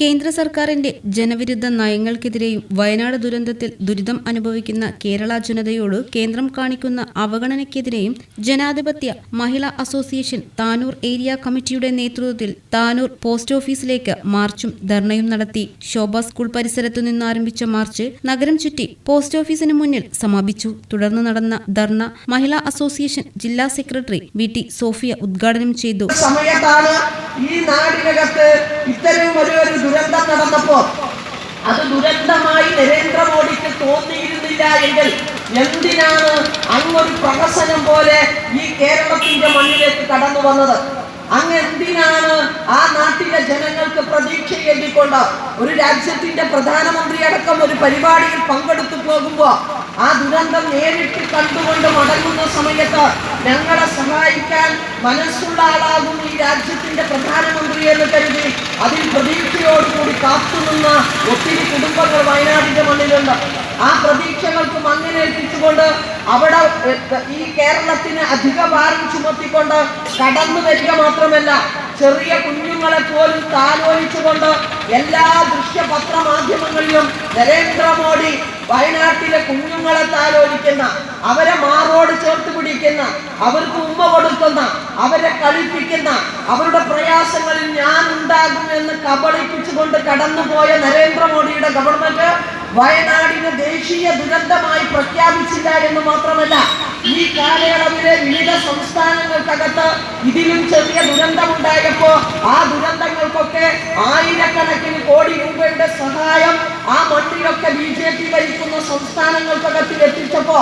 കേന്ദ്ര സർക്കാരിന്റെ ജനവിരുദ്ധ നയങ്ങൾക്കെതിരെയും വയനാട് ദുരന്തത്തിൽ ദുരിതം അനുഭവിക്കുന്ന കേരള ജനതയോട് കേന്ദ്രം കാണിക്കുന്ന അവഗണനയ്ക്കെതിരെയും ജനാധിപത്യ മഹിളാ അസോസിയേഷൻ താനൂർ ഏരിയ കമ്മിറ്റിയുടെ നേതൃത്വത്തിൽ താനൂർ പോസ്റ്റ് ഓഫീസിലേക്ക് മാർച്ചും ധർണയും നടത്തി. ശോഭ സ്കൂൾ പരിസരത്തു നിന്നാരംഭിച്ച മാർച്ച് നഗരം ചുറ്റി പോസ്റ്റ് ഓഫീസിന് മുന്നിൽ സമാപിച്ചു. തുടർന്ന് നടന്ന ധർണ മഹിളാ അസോസിയേഷൻ ജില്ലാ സെക്രട്ടറി വി ടി സോഫിയ ഉദ്ഘാടനം ചെയ്തു. ഈ നാടിനകത്ത് ഇത്തരം ഒരു ഒരു ദുരന്തം നടന്നപ്പോ അത് ദുരന്തമായി നരേന്ദ്രമോദിക്ക് തോന്നിയിരുന്നില്ല എങ്കിൽ എന്തിനാണ് അങ്ങൊരു പ്രഹസനം പോലെ ഈ കേരളത്തിന്റെ മണ്ണിലേക്ക് കടന്നു വന്നത്? അങ്ങ് എന്തിനാണ് ആ നാട്ടിലെ ജനങ്ങൾക്ക് പ്രതീക്ഷ എഴുതിക്കൊണ്ട് ഒരു രാജ്യത്തിന്റെ പ്രധാനമന്ത്രി അടക്കം ഒരു പരിപാടിയിൽ പങ്കെടുത്തു പോകുമ്പോ ആ ദുരന്തം നേരിട്ട് കണ്ടുകൊണ്ട് മടങ്ങുന്ന സമയത്ത് ഞങ്ങളെ സഹായിക്കാൻ മനസ്സുള്ള ആളാകും ഈ രാജ്യത്തിന്റെ പ്രധാനമന്ത്രി എന്ന് കരുതി അതിൽ പ്രതീക്ഷയോടുകൂടി കാത്തുനിന്ന ഒത്തിരി കുടുംബങ്ങൾ വയനാടിന്റെ മണ്ണിലുണ്ട്. ആ പ്രതീക്ഷകൾക്ക് മണ്ണിനേൽപ്പിച്ചുകൊണ്ട് അവിടെ ഈ കേരളത്തിന് അധിക ഭാരം ചുമത്തിക്കൊണ്ട് കടന്നു വരിക മാത്രമല്ല ചെറിയ കുഞ്ഞുങ്ങളെ പോലും താലോലിച്ചുകൊണ്ട് എല്ലാ ദൃശ്യപത്ര മാധ്യമങ്ങളിലും നരേന്ദ്രമോദി വയനാട്ടിലെ കുഞ്ഞുങ്ങളെ താലോലിക്കുന്ന അവരെ മാറോട് ചേർത്ത് പിടിക്കുന്ന അവർക്ക് ഉമ്മ കൊടുക്കുന്ന അവരെ കളിപ്പിക്കുന്ന അവരുടെ പ്രയാസങ്ങളിൽ ഞാൻ ഉണ്ടാകും എന്ന് കബളിപ്പിച്ചുകൊണ്ട് കടന്നുപോയ നരേന്ദ്രമോദിയുടെ ഗവൺമെന്റ് വയനാടിന് ദേശീയ ദുരന്തമായി പ്രഖ്യാപിച്ചില്ല എന്ന് മാത്രമല്ല ഈ കാലയളവിലെ വിവിധ സംസ്ഥാനങ്ങൾക്കകത്ത് ഇതിലും ചെറിയ ദുരന്തമുണ്ടായപ്പോ ആ ദുരന്തങ്ങൾക്കൊക്കെ ആയിരക്കണക്കിന് കോടി രൂപയുടെ സഹായം ആ മണ്ണിലൊക്കെ ബി ജെ പി ഭരിക്കുന്ന സംസ്ഥാനങ്ങൾക്കകത്തിൽ എത്തിച്ചപ്പോ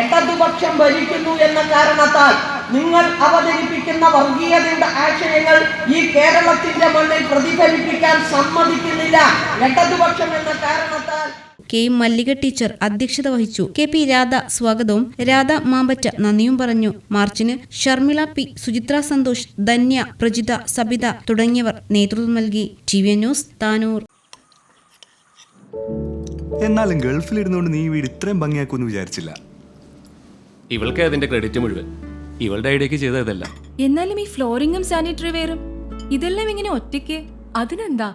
ഇടതുപക്ഷം ഭരിക്കുന്നു എന്ന കാരണത്താൽ നിങ്ങൾ അവതരിപ്പിക്കുന്ന വർഗീയതയുടെ ആശയങ്ങൾ ഈ കേരളത്തിന്റെ മണ്ണിൽ പ്രതിഫലിപ്പിക്കാൻ സമ്മതിക്കുന്നില്ല. ഇടതുപക്ഷം എന്ന കാരണത്താൽ കെ മല്ലിക ടീച്ചർ അധ്യക്ഷത വഹിച്ചു. കെ പി രാധ സ്വാഗതവും. രാധ മാമ്പറ്റ നന്ദിയും പറഞ്ഞു. മാർച്ചിന് ഷർമിള പി സുചിത്ര സന്തോഷ് ധന്യ പ്രജിത സബിത തുടങ്ങിയവർ നേതൃത്വം നൽകി. T V news Tanur. എന്നാലും ഗൾഫിൽ ഇരുന്നുകൊണ്ട് നീ വീട് ഇത്രയും ഭംഗിയാക്കുമെന്ന് വിചാരിച്ചില്ല. ഇവൾക്ക് അതിന്റെ ക്രെഡിറ്റ് മുഴുവൻ. ഇവളുടെ ഐഡിയക്ക് ചെയ്തതല്ല. എന്നാലും ഈ ഫ്ലോറിങ്ങും സാനിറ്ററി വെയറും ഇതെല്ലാം ഇങ്ങനെ ഒറ്റയ്ക്ക്? അതിനെന്താ?